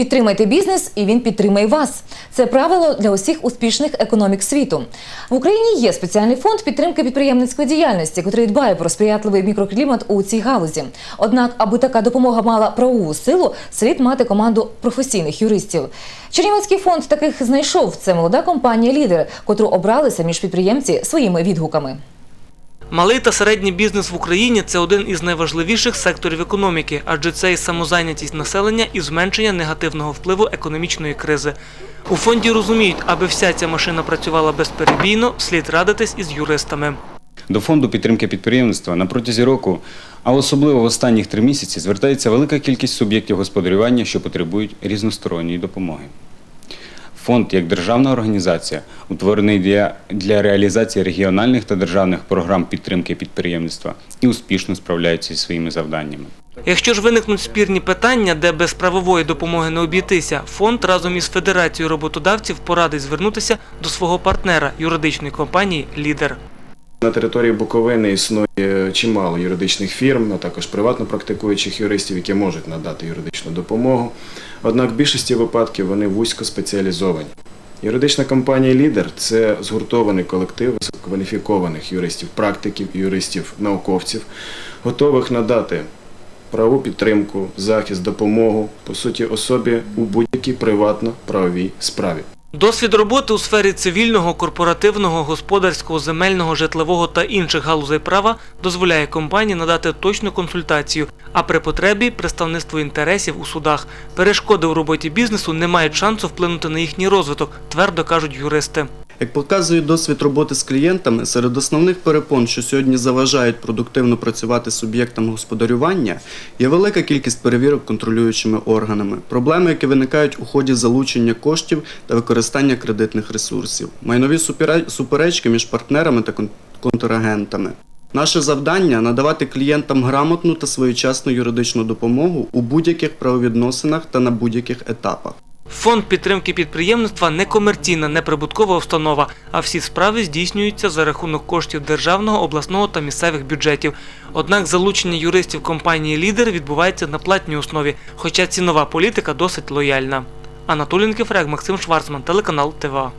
Підтримайте бізнес, і він підтримає вас. Це правило для усіх успішних економік світу. В Україні є спеціальний фонд підтримки підприємницької діяльності, який дбає про сприятливий мікроклімат у цій галузі. Однак, аби така допомога мала правову силу, слід мати команду професійних юристів. Чернівецький фонд таких знайшов. Це молода компанія Лідер, котру обрали самі ж підприємці своїми відгуками. Малий та середній бізнес в Україні це один із найважливіших секторів економіки, адже це і самозайнятість населення і зменшення негативного впливу економічної кризи. У фонді розуміють, аби вся ця машина працювала безперебійно, слід радитись із юристами. До фонду підтримки підприємництва на протязі року, а особливо в останніх три місяці, звертається велика кількість суб'єктів господарювання, що потребують різносторонньої допомоги. Фонд як державна організація, утворений для, для реалізації регіональних та державних програм підтримки підприємництва і успішно справляється зі своїми завданнями. Якщо ж виникнуть спірні питання, де без правової допомоги не обійтися, фонд разом із Федерацією роботодавців порадить звернутися до свого партнера юридичної компанії Лідер. На території Буковини існує чимало юридичних фірм, а також приватно практикуючих юристів, які можуть надати юридичну допомогу. Однак в більшості випадків вони вузько спеціалізовані. Юридична компанія Лідер це згуртований колектив висококваліфікованих юристів-практиків, юристів-науковців, готових надати правову підтримку, захист, допомогу, по суті, особі у будь-якій приватно-правовій справі. Досвід роботи у сфері цивільного, корпоративного, господарського, земельного, житлового та інших галузей права дозволяє компанії надати точну консультацію, а при потребі представництво інтересів у судах. Перешкоди у роботі бізнесу не мають шансу вплинути на їхній розвиток, твердо кажуть юристи. Як показує досвід роботи з клієнтами, серед основних перепон, що сьогодні заважають продуктивно працювати суб'єктам господарювання, є велика кількість перевірок контролюючими органами, проблеми, які виникають у ході залучення коштів та використання кредитних ресурсів, майнові суперечки між партнерами та контрагентами. Наше завдання надавати клієнтам грамотну та своєчасну юридичну допомогу у будь-яких правовідносинах та на будь-яких етапах. Фонд підтримки підприємництва не комерційна, неприбуткова установа, а всі справи здійснюються за рахунок коштів державного, обласного та місцевих бюджетів. Однак залучення юристів компанії Лідер відбувається на платній основі, хоча цінова політика досить лояльна. Анатолій Кефрек, Максим Шварцман, телеканал ТВА.